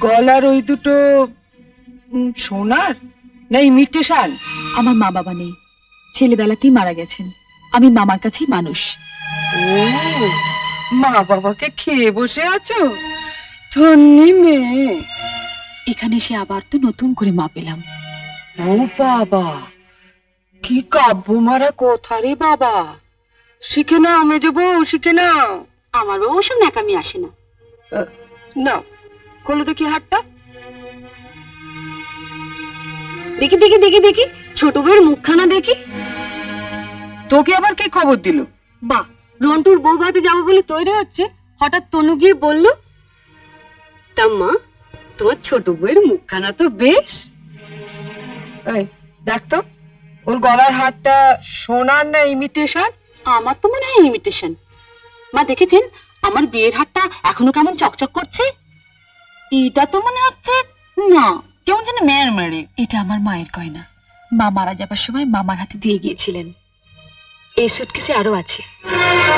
গলার ওই দুটো সোনার? না ইমিটেশন আমার মা বাবা নেই। ছেলেবেলাতেই মারা গেছেন। আমি মামার কাছেই মানুষ। ও মা বাবাকে খেয়ে বসে আছো? ধন্যি মেয়ে। এখানে সে আবার তো নতুন করে মা পেলাম। ও বাবা কি কাব্য মারা কথা রে বাবা। শিখে নাও মেজো বউ শিখে নাও। আমার বাবা ওসব ন্যাকামি আসে না। না খোলো দেখি হাটটা? দেখি দেখি দেখি দেখি ছোট বউয়ের মুখখানা দেখি। তোকে আবার কে খবর দিল? বা রন্টুর বউ ভাতে যাব বলে তৈরি হচ্ছে হঠাৎ তনু গিয়ে বলল তা মা তোমার ছোট বউয়ের মুখখানা তো বেশ। এই দেখ তো ওর গলার হারটা সোনার না ইমিটেশন আমার তো মনে হয় ইমিটেশন মা দেখেছেন আমার বিয়ের হাতটা এখনও কেমন চকচক করছে? এটা তো মনে হচ্ছে না কেমন যেন মেয়ের মেরে। এটা আমার মায়ের গয়না। মা মারা যাবার সময় মামার হাতে দিয়ে গিয়েছিলেন। এই সুটকেসে আরও আছে।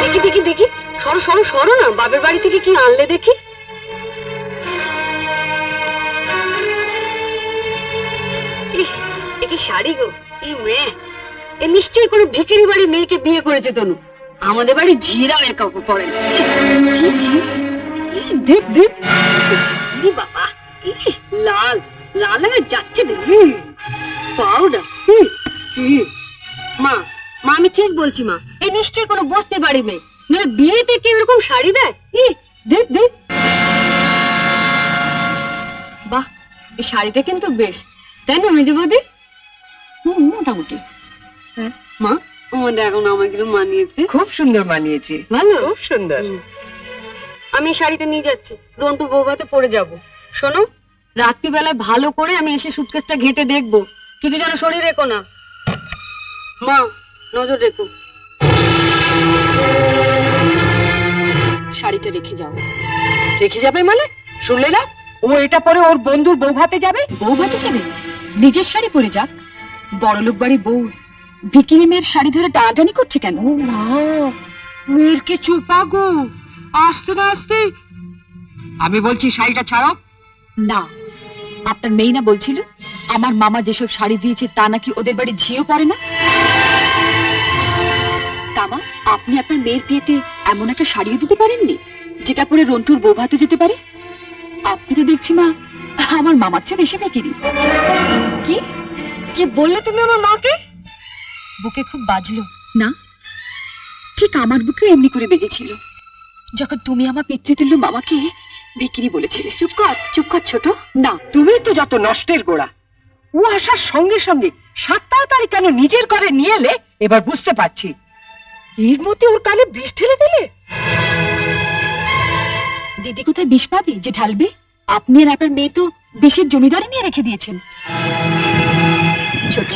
দেখি দেখি দেখি। সরো সরো সরো না বাবের বাড়ি থেকে কি আনলে দেখি? এ কি শাড়ি গো? এই মেয়ে। এ নিশ্চয়ই কোনো ভিখারি বাড়ির মেয়েকে বিয়ে করেছে তনু। আমাদের বাড়ি ঝিরা এর কাউকে পড়ে না। ঝি, ঝি। ই, দেখ দেখ বাবা লাল লাল হয়ে যাচ্ছে পাউডার। মা মা আমি ঠিক বলছি মা। এই নিশ্চয়ই কোনো বসতে বাড়ি মেয়ে নইলে বিয়েতে কেউ এরকম শাড়ি দেয়? দেখ দেখ বাহ এই শাড়িটা কিন্তু বেশ। তাই না মেজে বৌদি হুম মোটামুটি। হ্যাঁ। মা আমাকে মানিয়েছে। খুব সুন্দর মানিয়েছে। ভালো? খুব সুন্দর। আমি শাড়িটা নিয়ে যাচ্ছি। রন্টুর বৌভাতে পরে যাব। শোনো রাত্রিবেলায় ভালো করে আমি এসে সুটকেসটা ঘেটে দেখব। কিছু যেন শরীর রেখো না। মা নজর রেখো। শাড়িটা রেখে যাও। রেখে যাবে মানে? শুনলে না? ও এটা পরে ওর বন্ধুর বউ ভাতে যাবে? বউ ভাতে যাবে? নিজের শাড়ি পরে যাক। বড়লোক বাড়ি বউ। ভিকিরি মেয়ের শাড়ি ধরে টানাটানি করছে কেন? ও মা মেয়েরকে চোপা গো। আস্তে না আস্তে। আমি বলছি শাড়িটা ছাড়ো। না আপনার মেয়ে না বলছিল আমার মামা যেসব শাড়ি দিয়েছে তা নাকি ওদের বাড়ি ঝিও পড়ে না? তামা আপনি আপনার মেয়ের বিয়েতে এমন একটা শাড়িও দিতে পারেননি যেটা পরে রন্টুর বউ ভাতে যেতে পারে? আপনি তো দেখছি মা আমার মামার চেয়ে বেশি বেকিরি। কি? কি বললে তুমি আমার মাকে? বুকে খুব বাজলো। না ঠিক আমার বুকে এমনি করে বেজেছিল যখন তুমি আমার পিতৃতুল্য মামাকে বিক্রি বলেছিলে। চুপ কর চুপ কর ছোট। না তুমি তো যত নষ্টের গোড়া। ও আসার সঙ্গে সঙ্গে সাত তাড়াতাড়ি কেন নিজের ঘরে নিয়ে এলে? এবার বুঝতে পারছি। এর মধ্যে ওর কানে বিষ ঢেলে দিলে? দিদি কোথায় বিষ পাবে? যে ঢালবে? আপনি আর আপনার মেয়ে তো বিষের জমিদারি নিয়ে রেখে দিয়েছেন। ছোট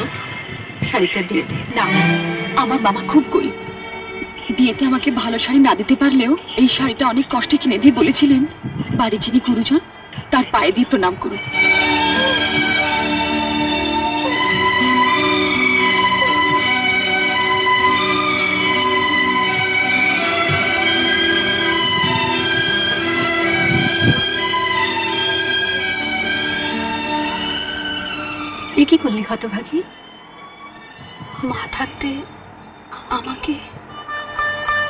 শাড়িটা দিয়ে দে। না, আমার বাবা খুব গরিব। বিয়েতে আমাকে ভালো শাড়ি না দিতে পারলেও এই শাড়িটা অনেক কষ্টে কিনে দিয়ে বলেছিলেন। বাড়ি যিনি গুরুজন, তার পায়ে দিয়ে প্রণাম করুন। কি করলি হতভাগী? মা থাকতে আমাকে